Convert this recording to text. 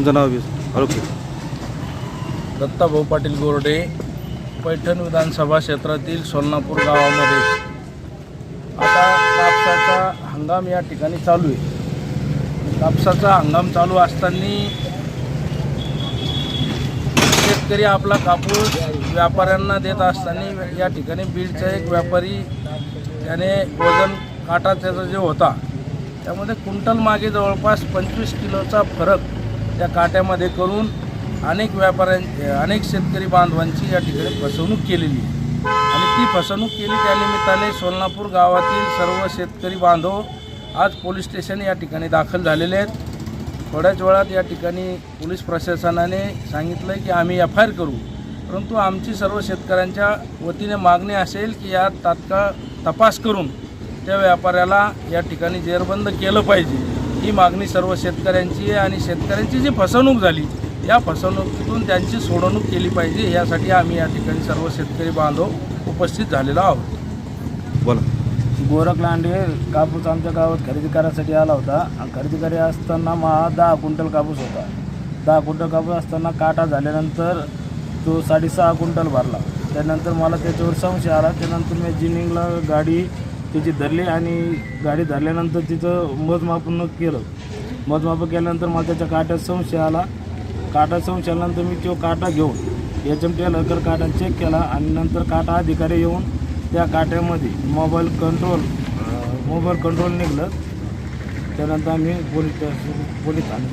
तुमचं नाव बी दत्ताभाऊ पाटील गोरडे पैठण विधानसभा क्षेत्रातील सोलनापूर गावामध्ये. आता कापसाचा हंगाम या ठिकाणी चालू आहे. कापसाचा हंगाम चालू असताना शेतकरी आपला कापूस व्यापाऱ्यांना देत असताना या ठिकाणी बीडचा एक व्यापारी त्याने वजन काटा त्याचा जे होता त्यामध्ये क्विंटल मागे जवळपास पंचवीस किलोचा फरक त्या काट्यामध्ये करून अनेक व्यापाऱ्यां अनेक शेतकरी बांधवांची या ठिकाणी फसवणूक केलेली आणि ती फसवणूक केली त्या निमित्ताने सोलनापूर गावातील सर्व शेतकरी बांधव आज पोलीस स्टेशन या ठिकाणी दाखल झालेले आहेत. थोड्याच वेळात या ठिकाणी पोलीस प्रशासनाने सांगितलं की आम्ही एफ आय आर करू. परंतु आमची सर्व शेतकऱ्यांच्या वतीने मागणी असेल की यात तात्काळ तपास करून त्या व्यापाऱ्याला या ठिकाणी जेरबंद केलं पाहिजे. ही मागणी सर्व शेतकऱ्यांची आहे आणि शेतकऱ्यांची जी फसवणूक झाली या फसवणुकीतून त्यांची सोडवणूक केली पाहिजे यासाठी आम्ही या ठिकाणी सर्व शेतकरी बांधव उपस्थित झालेलो आहोत. बोला. गोरख लांडे कापूस आमच्या गावात खरेदी करायसाठी आला होता. आणि खरेदी करी असताना मा दहा क्विंटल कापूस होता. दहा क्विंटल कापूस असताना काटा झाल्यानंतर तो साडेसहा क्विंटल भरला. त्यानंतर मला त्याच्यावर संशय आला. त्यानंतर मी जिनिंगला गाडी तिची धरली आणि गाडी धरल्यानंतर तिचं मोजमापन केलं. मोजमाप केल्यानंतर मला त्याच्या काट्यात संशय आला. काटा संशय आल्यानंतर मी तो काटा घेऊन एच एम टी लवकर काटा चेक केला आणि नंतर काटा अधिकारी येऊन त्या काट्यामध्ये मोबाईल कंट्रोल मोबाईल कंट्रोल निघलं. त्यानंतर आम्ही पोलीस पोलीस ठाणे